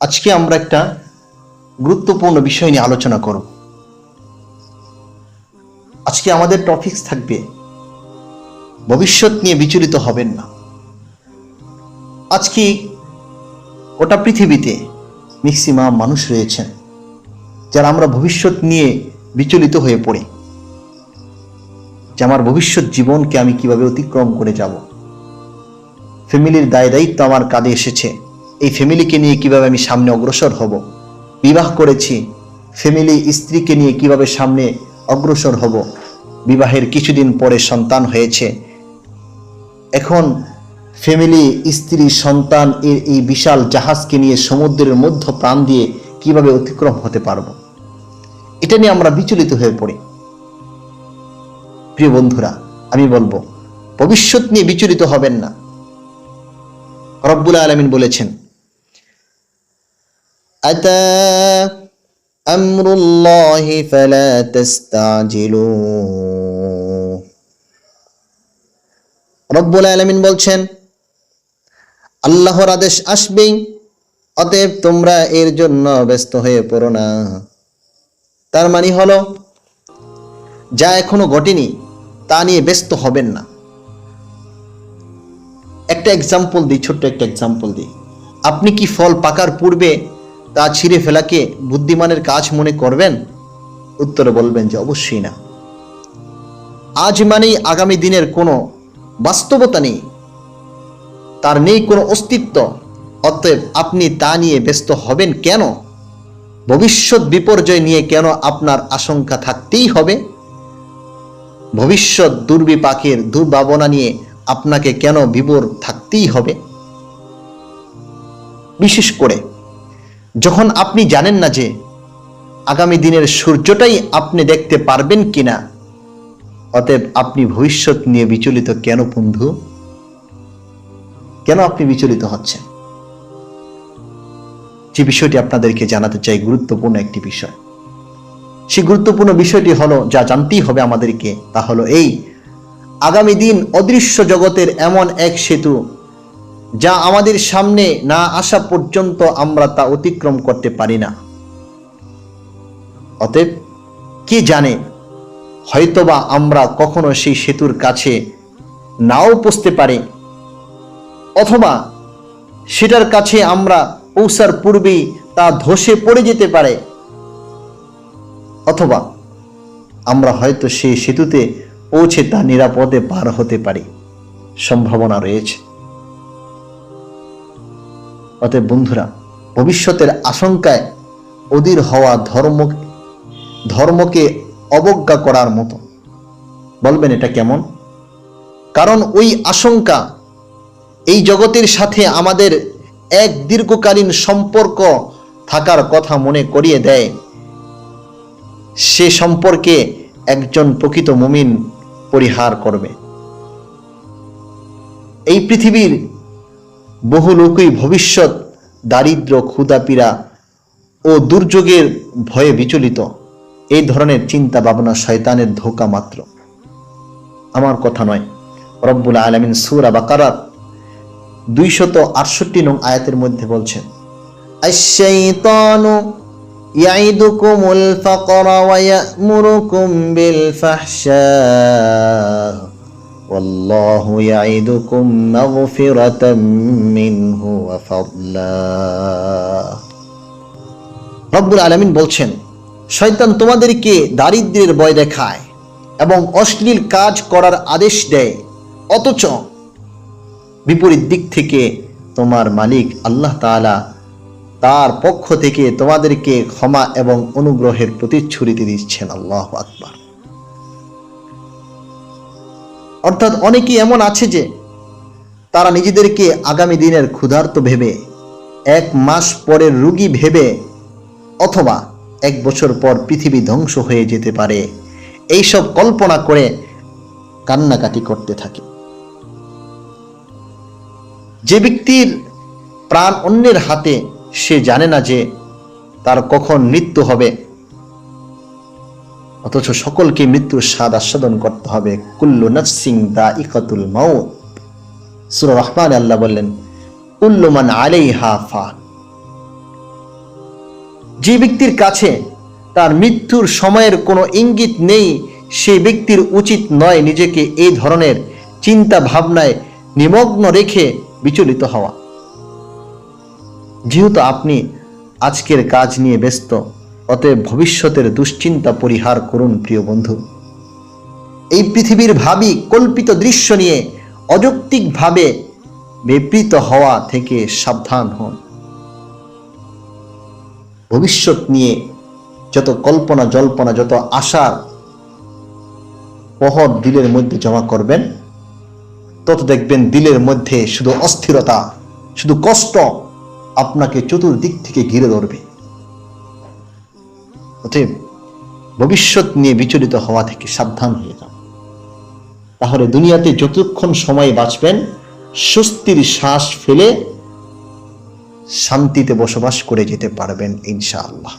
আজকে আমরা একটা গুরুত্বপূর্ণ বিষয় নিয়ে আলোচনা করব। আজকে আমাদের টপিকস থাকবে, ভবিষ্যৎ নিয়ে বিচলিত হবেন না। আজকে ওটা পৃথিবীতে ম্যাক্সিমাম মানুষ রয়েছেন, যারা আমরা ভবিষ্যৎ নিয়ে বিচলিত হয়ে পড়ি, যে আমার ভবিষ্যৎ জীবনকে আমি কীভাবে অতিক্রম করে যাব। ফ্যামিলির দায় দায়িত্ব আমার কাঁধে এসেছে। এই ফ্যামিলিকে নিয়ে কীভাবে আমি সামনে অগ্রসর হব? বিবাহ করেছি ফ্যামিলি স্ত্রীকে নিয়ে কীভাবে সামনে অগ্রসর হব? বিবাহের কিছুদিন পরে সন্তান হয়েছে। এখন ফ্যামিলি স্ত্রী, সন্তান এর এই বিশাল জাহাজকে নিয়ে সমুদ্রের মধ্য প্রাণ দিয়ে কীভাবে অতিক্রম হতে পারব? এটা নিয়ে আমরা বিচলিত হয়ে পড়ি। প্রিয় বন্ধুরা, আমি বলব, ভবিষ্যৎ নিয়ে বিচলিত হবেন না। রব্বুল আলমিন বলেছেন أتى أمر الله فلا تستعجلوه রব্বুল আলমিন বলছেন আল্লাহর আদেশ আসবেই অতএব তোমরা এর জন্য ব্যস্ত হয়ে পড়ো না তার মানে হলো যা এখনো ঘটেনি তা নিয়ে ব্যস্ত হবেন না একটা এক্সাম্পল দিই ছোট্ট একটা এক্সাম্পল দিই আপনি কি ফল পাকার পূর্বে তা ছিঁড়ে ফেলাকে বুদ্ধিমানের কাজ মনে করবেন? উত্তরে বলবেন যে, অবশ্যই না। আজ মানেই আগামী দিনের কোনো বাস্তবতা নেই। তার নেই কোনো অস্তিত্ব। অতএব আপনি তা নিয়ে ব্যস্ত হবেন কেন? ভবিষ্যৎ বিপর্যয় নিয়ে কেন আপনার আশঙ্কা থাকতেই হবে? ভবিষ্যৎ দুর্বিপাকের দুর্ভাবনা নিয়ে আপনাকে কেন বিবর থাকতেই হবে? বিশেষ করে যখন আপনি জানেন না যে আগামী দিনের সূর্যটাই আপনি দেখতে পারবেন কিনা, অতএব আপনি ভবিষ্যৎ নিয়ে বিচলিত কেন বন্ধু? কেন আপনি বিচলিত হচ্ছেন? যে বিষয়টি আপনাদেরকে জানাতে চাই গুরুত্বপূর্ণ একটি বিষয়। সেই গুরুত্বপূর্ণ বিষয়টি হলো, যা জানতেই হবে আমাদেরকে, তা হলো এই, আগামী দিন অদৃশ্য জগতের এমন এক সেতু যা আমাদের সামনে না আসা পর্যন্ত আমরা তা অতিক্রম করতে পারি না। অতএব, কি জানে, হয়তোবা আমরা কখনো সেই সেতুর কাছে নাও পৌঁছতে পারি, অথবা সেটার কাছে আমরা পৌঁছার পূর্বেই তা ধসে পড়ে যেতে পারে, অথবা আমরা হয়তো সেই সেতুতে পৌঁছে তা নিরাপদে পার হতে পারি। সম্ভাবনা রয়েছে। অতএব বন্ধুরা, ভবিষ্যতের আশঙ্কায় অধীর হওয়া ধর্ম ধর্মকে অবজ্ঞা করার মতো। বলবেন এটা কেমন? কারণ ওই আশঙ্কা এই জগতের সাথে আমাদের এক দীর্ঘকালীন সম্পর্ক থাকার কথা মনে করিয়ে দেয়। সে সম্পর্কে একজন প্রকৃত মুমিন পরিহার করবে। এই পৃথিবীর বহু লোকই ভবিষ্যৎ দারিদ্র ক্ষুদাপীড়া ও দুর্যোগের ভয়ে বিচলিত এই ধরনের চিন্তা ভাবনা শয়তানের ধোকা মাত্র আমার কথা নয় রব্বুল আলমিন সুরা বাকারাত দুইশত আটষট্টি নং আয়াতের মধ্যে বলছেন الشيطان يعدكم الفقر ويأمركم بالفحشاء والله يعدكم مغفرة منه وفضلا রব্বুল আলমিন বলছেন শয়তান তোমাদেরকে দারিদ্র্যের ভয় দেখায় এবং অশ্লীল কাজ করার আদেশ দেয় অথচ বিপরীত দিক থেকে তোমার মালিক আল্লাহ তাআলা তার পক্ষ থেকে তোমাদেরকে ক্ষমা এবং অনুগ্রহের প্রতিচ্ছুরিতে দিচ্ছেন আল্লাহ আকবার অর্থাৎ অনেকেই এমন আছে যে তারা নিজেদেরকে আগামী দিনের ক্ষুধার্ত ভেবে, এক মাস পরের রুগী ভেবে অথবা এক বছর পর পৃথিবী ধ্বংস হয়ে যেতে পারে। এইসব কল্পনা করে কান্নাকাটি করতে থাকে। যে ব্যক্তির প্রাণ অন্যের হাতে, সে জানে না যে তার কখন মৃত্যু হবে। অথচ সকলকে মৃত্যুর স্বাদ আস্বাদন করতে হবে। কুল্লু নফসিং দা ইকাতুল মাউত। সুর রহমান আল্লাহ বললেন, কুল্লু মান আলাইহা ফান যে ব্যক্তির কাছে তার মৃত্যুর সময়ের কোনো ইঙ্গিত নেই সেই ব্যক্তির উচিত নয় নিজেকে এই ধরনের চিন্তা ভাবনায় নিমগ্ন রেখে বিচলিত হওয়া। যেহেতু আপনি আজকের কাজ নিয়ে ব্যস্ত অতএব ভবিষ্যতের দুশ্চিন্তা পরিহার করুন, প্রিয় বন্ধু। এই পৃথিবীর ভাবি, কল্পিত দৃশ্য নিয়ে অযৌক্তিকভাবে বিবৃত হওয়া থেকে সাবধান হন। ভবিষ্যৎ নিয়ে যত কল্পনা জল্পনা, যত আশার পহর দিলের মধ্যে জমা করবেন, তত দেখবেন দিলের মধ্যে শুধু অস্থিরতা, শুধু কষ্ট আপনাকে চতুর্দিক থেকে ঘিরে ধরবে। অতএব ভবিষ্যৎ নিয়ে বিচলিত হওয়া থেকে সাবধান হয়ে যান তাহলে দুনিয়াতে যতক্ষণ সময় বাঁচবেন, স্বস্তির শ্বাস ফেলে শান্তিতে বসবাস করে যেতে পারবেন ইনশাআল্লাহ।